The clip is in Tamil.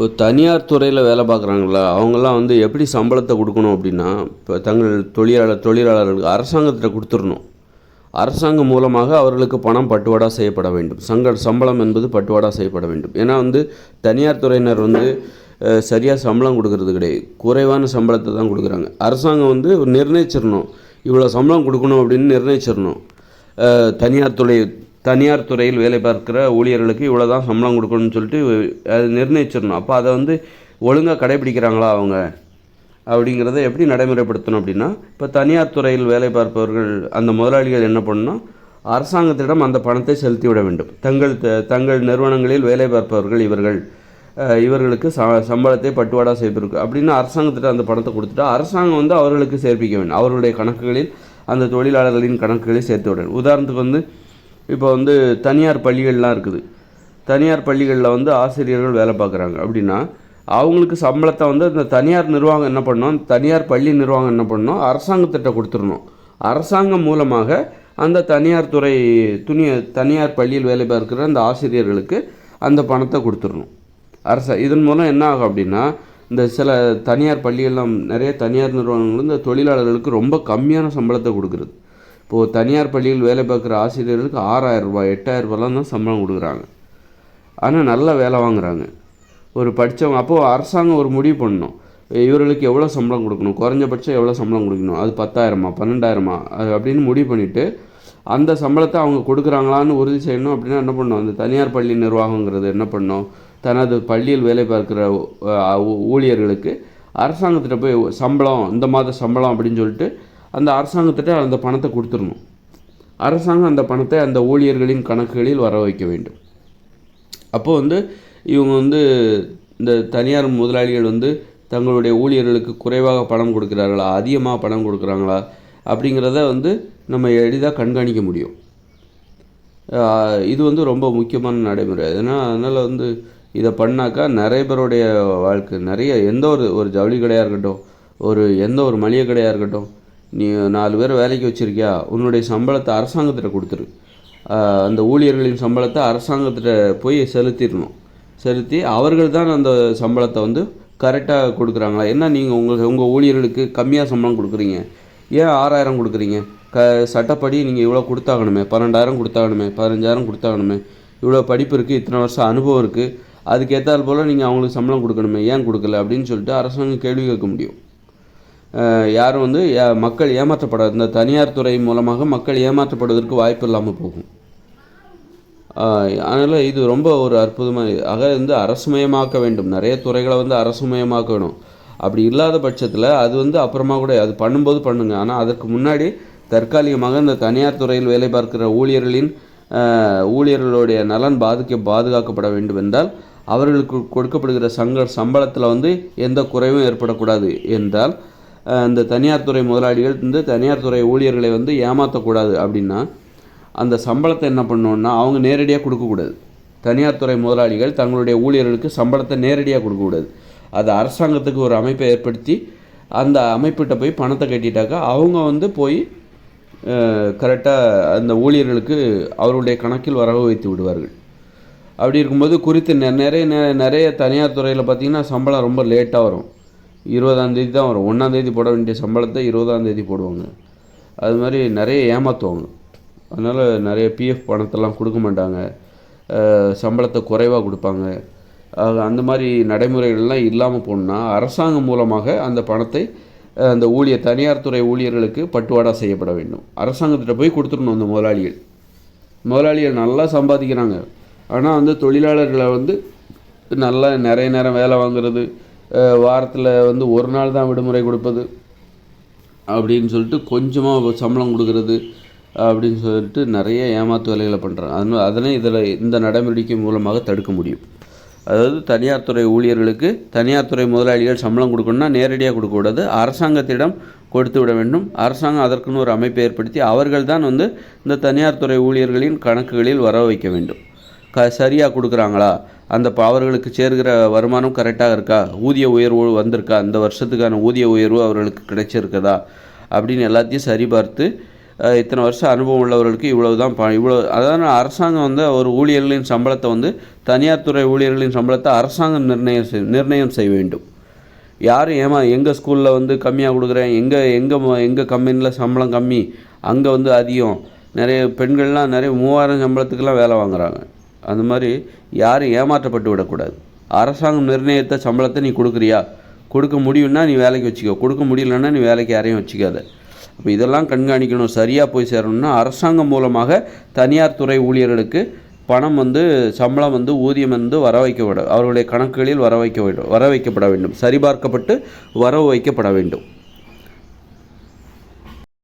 இப்போ தனியார் துறையில் வேலை பார்க்குறாங்களா? அவங்கெல்லாம் வந்து எப்படி சம்பளத்தை கொடுக்கணும் அப்படின்னா இப்போ தங்கள் தொழிலாளர் தொழிலாளர்களுக்கு அரசாங்கத்திட்ட கொடுத்துடணும். அரசாங்கம் மூலமாக அவர்களுக்கு பணம் பட்டுவாடா செய்யப்பட வேண்டும். சங்க சம்பளம் என்பது பட்டுவாடா செய்யப்பட வேண்டும். ஏன்னா வந்து தனியார் துறையினர் வந்து சரியாக சம்பளம் கொடுக்கறது கிடையாது. குறைவான சம்பளத்தை தான் கொடுக்குறாங்க. அரசாங்கம் வந்து நிர்ணயிச்சிடணும். இவ்வளோ சம்பளம் கொடுக்கணும் அப்படின்னு நிர்ணயிச்சிடணும். தனியார் துறை தனியார் துறையில் வேலை பார்க்குற ஊழியர்களுக்கு இவ்வளோ தான் சம்பளம் கொடுக்கணும்னு சொல்லிட்டு அது நிர்ணயிச்சிடணும். அப்போ அதை வந்து ஒழுங்காக கடைபிடிக்கிறாங்களா அவங்க? அப்படிங்கிறத எப்படி நடைமுறைப்படுத்தணும் அப்படின்னா இப்போ தனியார் துறையில் வேலை பார்ப்பவர்கள் அந்த முதலாளிகள் என்ன பண்ணணும் அரசாங்கத்திடம் அந்த பணத்தை செலுத்தி விட வேண்டும். தங்கள் த- தங்கள் நிறுவனங்களில் வேலை பார்ப்பவர்கள் இவர்கள் இவர்களுக்கு ச சம்பளத்தை பட்டுவாடா செய்திருக்கு அப்படின்னு அரசாங்கத்திட்ட அந்த பணத்தை கொடுத்துட்டா அரசாங்கம் வந்து அவர்களுக்கு சேர்ப்பிக்க வேண்டும். அவர்களுடைய கணக்குகளில் அந்த தொழிலாளர்களின் கணக்குகளை சேர்த்து விட உதாரணத்துக்கு வந்து இப்போ வந்து தனியார் பள்ளிகள்லாம் இருக்குது. தனியார் பள்ளிகளில் வந்து ஆசிரியர்கள் வேலை பார்க்குறாங்க அப்படின்னா அவங்களுக்கு சம்பளத்தை வந்து இந்த தனியார் நிர்வாகம் என்ன பண்ணணும் தனியார் பள்ளி நிர்வாகம் என்ன பண்ணணும் அரசாங்கத்திட்ட கொடுத்துடணும். அரசாங்கம் மூலமாக அந்த தனியார் துறை துணிய தனியார் பள்ளியில் வேலை பார்க்குற அந்த ஆசிரியர்களுக்கு அந்த பணத்தை கொடுத்துடணும். அரச இதன் மூலம் என்ன ஆகும் அப்படின்னா இந்த சில தனியார் பள்ளிகள்லாம் நிறைய தனியார் நிறுவனங்கள் இந்த தொழிலாளர்களுக்கு ரொம்ப கம்மியான சம்பளத்தை கொடுக்குறது. இப்போது தனியார் பள்ளியில் வேலை பார்க்குற ஆசிரியர்களுக்கு ஆறாயிரம் ரூபாய் எட்டாயிரம் ரூபாய்லாம் தான் சம்பளம் கொடுக்குறாங்க. ஆனால் நல்ல வேலை வாங்குறாங்க. ஒரு படித்தவங்க அப்போது அரசாங்கம் ஒரு முடிவு பண்ணணும். இவர்களுக்கு எவ்வளோ சம்பளம் கொடுக்கணும்? குறைஞ்சபட்சம் எவ்வளோ சம்பளம் கொடுக்கணும்? அது பத்தாயிரமா பன்னெண்டாயிரமா? அது அப்படின்னு முடிவு பண்ணிவிட்டு அந்த சம்பளத்தை அவங்க கொடுக்குறாங்களான்னு உறுதி செய்யணும் அப்படின்னா என்ன பண்ணணும்? அந்த தனியார் பள்ளி நிர்வாகங்கிறது என்ன பண்ணணும்? தனது பள்ளியில் வேலை பார்க்குற ஊ- ஊழியர்களுக்கு அரசாங்கத்திட்ட போய் சம்பளம் இந்த மாத சம்பளம் அப்படின்னு சொல்லிட்டு அந்த அரசாங்கத்திட்ட அந்த பணத்தை கொடுத்துடணும். அரசாங்கம் அந்த பணத்தை அந்த ஊழியர்களின் கணக்குகளில் வர வைக்க வேண்டும். அப்போ வந்து இவங்க வந்து இந்த தனியார் முதலாளிகள் வந்து தங்களுடைய ஊழியர்களுக்கு குறைவாக பணம் கொடுக்குறாங்களா அதிகமாக பணம் கொடுக்குறாங்களா? அப்படிங்கிறத வந்து நம்ம எளிதாக கண்காணிக்க முடியும். இது வந்து ரொம்ப முக்கியமான நடைமுறை. ஏன்னா அதனால் வந்து இதை பண்ணாக்கா நிறைய பேருடைய வாழ்க்கை நிறைய எந்த ஒரு ஒரு ஜவுளி கடையாக இருக்கட்டும் ஒரு எந்த ஒரு மளிகை கடையாக இருக்கட்டும் நீ நாலு பேர் வேலைக்கு வச்சுருக்கியா? உன்னுடைய சம்பளத்தை அரசாங்கத்திட்ட கொடுத்துரு. அந்த ஊழியர்களின் சம்பளத்தை அரசாங்கத்திட்ட போய் செலுத்திடணும். செலுத்தி அவர்கள் தான் அந்த சம்பளத்தை வந்து கரெக்டாக கொடுக்குறாங்களா? என்ன நீங்கள் உங்கள் உங்கள் ஊழியர்களுக்கு கம்மியாக சம்பளம் கொடுக்குறீங்க? ஏன் ஆறாயிரம் கொடுக்குறீங்க? க சட்டப்படி நீங்கள் இவ்வளோ கொடுத்தாகணுமே. பன்னெண்டாயிரம் கொடுத்தாகணுமே. பதினஞ்சாயிரம் கொடுத்தாகணுமே. இவ்வளோ படிப்பு இருக்குது இத்தனை வருஷம் அனுபவம் இருக்குது அதுக்கேற்றால் போல் நீங்கள் அவங்களுக்கு சம்பளம் கொடுக்கணுமே. ஏன் கொடுக்கல? அப்படின்னு சொல்லிட்டு அரசாங்கம் கேள்வி கேட்க முடியும். யாரும் வந்து மக்கள் ஏமாற்றப்படாது. இந்த தனியார் துறை மூலமாக மக்கள் ஏமாற்றப்படுவதற்கு வாய்ப்பு இல்லாமல் போகும். அதனால் இது ரொம்ப ஒரு அற்புதமாக ஆக வந்து அரசுமயமாக்க வேண்டும். நிறைய துறைகளை வந்து அரசுமயமாக்க வேணும் அப்படி இல்லாத பட்சத்தில் அது வந்து அப்புறமா கூட அது பண்ணும்போது பண்ணுங்க. ஆனால் அதற்கு முன்னாடி தற்காலிகமாக இந்த தனியார் துறையில் வேலை பார்க்கிற ஊழியர்களின் ஊழியர்களுடைய நலன் பாதிக்க பாதுகாக்கப்பட வேண்டும் என்றால் அவர்களுக்கு கொடுக்கப்படுகிற சங்க சம்பளத்தில் வந்து எந்த குறைவும் ஏற்படக்கூடாது என்றால் அந்த இந்த தனியார் துறை முதலாளிகள் இந்த தனியார் துறை ஊழியர்களை வந்து ஏமாற்றக்கூடாது அப்படின்னா அந்த சம்பளத்தை என்ன பண்ணோன்னா அவங்க நேரடியாக கொடுக்கக்கூடாது தனியார் துறை முதலாளிகள் தங்களுடைய ஊழியர்களுக்கு சம்பளத்தை நேரடியாக கொடுக்கக்கூடாது அது அரசாங்கத்துக்கு ஒரு அமைப்பை ஏற்படுத்தி அந்த அமைப்பிட்ட போய் பணத்தை கட்டிட்டாக்கா அவங்க வந்து போய் கரெக்டாக அந்த ஊழியர்களுக்கு அவருடைய கணக்கில் வரவு வைத்து விடுவார்கள். அப்படி இருக்கும்போது குறித்து நெ- நிறைய நெ- நிறைய தனியார் துறையில் பார்த்திங்கன்னா சம்பளம் ரொம்ப லேட்டாக வரும். இருபதாந்தேதி தான் வரும். ஒன்றாந்தேதி போட வேண்டிய சம்பளத்தை இருபதாந்தேதி போடுவாங்க. அது மாதிரி நிறைய ஏமாற்றுவாங்க அதனால் நிறைய பிஎஃப் பணத்தெல்லாம் கொடுக்க மாட்டாங்க. சம்பளத்தை குறைவாக கொடுப்பாங்க. அந்த மாதிரி நடைமுறைகள்லாம் இல்லாமல் போகணுன்னா அரசாங்கம் மூலமாக அந்த பணத்தை அந்த ஊழியர் தனியார் துறை ஊழியர்களுக்கு பட்டுவாடா செய்யப்பட வேண்டும். அரசாங்கத்திட்ட போய் கொடுத்துடணும் அந்த முதலாளிகள். முதலாளிகள் நல்லா சம்பாதிக்கிறாங்க. ஆனால் வந்து தொழிலாளர்களை வந்து நல்லா நிறைய நேரம் வேலை வாங்குறது வாரத்தில் வந்து ஒரு நாள் தான் விடுமுறை கொடுப்பது அப்படின்னு சொல்லிட்டு கொஞ்சமாக சம்பளம் கொடுக்கறது அப்படின்னு சொல்லிட்டு நிறைய ஏமாத்து வேலைகளை பண்ணுறாங்க அதனால் அதனை இதில் இந்த நடவடிக்கை மூலமாக தடுக்க முடியும். அதாவது தனியார் துறை ஊழியர்களுக்கு தனியார் துறை முதலாளிகள் சம்பளம் கொடுக்கணும்னா நேரடியாக கொடுக்கக்கூடாது அரசாங்கத்திடம் கொடுத்து விட வேண்டும். அரசாங்கம் அதற்குன்னு ஒரு அமைப்பை ஏற்படுத்தி அவர்கள் தான் வந்து இந்த தனியார் துறை ஊழியர்களின் கணக்குகளில் வர வைக்க வேண்டும். க சரியாக கொடுக்குறாங்களா? அந்த ப- அவர்களுக்கு சேர்கிற வருமானம் கரெக்டாக இருக்கா? ஊதிய உயர்வு வந்திருக்கா? இந்த வருஷத்துக்கான ஊதிய உயர்வு அவர்களுக்கு கிடைச்சிருக்குதா? அப்படின்னு எல்லாத்தையும் சரிபார்த்து இத்தனை வருஷம் அனுபவம் உள்ளவர்களுக்கு இவ்வளவு தான் ப இவ்வளோ அதாவது அரசாங்கம் வந்து ஒரு ஊழியர்களின் சம்பளத்தை வந்து தனியார் துறை ஊழியர்களின் சம்பளத்தை அரசாங்கம் நிர்ணயம் செய் நிர்ணயம் செய்ய வேண்டும். யாரும் ஏமா எங்கள் ஸ்கூலில் வந்து கம்மியாக கொடுக்குறேன் எங்கள் எங்கள் எங்கள் கம்பெனியில் சம்பளம் கம்மி? அங்கே வந்து அதிகம். நிறைய பெண்கள்லாம் நிறைய மூவாயிரம் சம்பளத்துக்கெல்லாம் வேலை வாங்குறாங்க. அந்த மாதிரி யாரும் ஏமாற்றப்பட்டு விடக்கூடாது. அரசாங்கம் நிர்ணயித்த சம்பளத்தை நீ கொடுக்குறியா? கொடுக்க முடியும்னா நீ வேலைக்கு வச்சுக்கோ. கொடுக்க முடியலன்னா நீ வேலைக்கு யாரையும் வச்சுக்காத. அப்போ இதெல்லாம் கண்காணிக்கணும். சரியாக போய் சேரணும்னா அரசாங்கம் மூலமாக தனியார் துறை ஊழியர்களுக்கு பணம் வந்து சம்பளம் வந்து ஊதியம் வந்து வர வைக்க விட அவர்களுடைய கணக்குகளில் வர வைக்க வேண்டும். வர வைக்கப்பட வேண்டும். சரிபார்க்கப்பட்டு வரவு வைக்கப்பட வேண்டும்.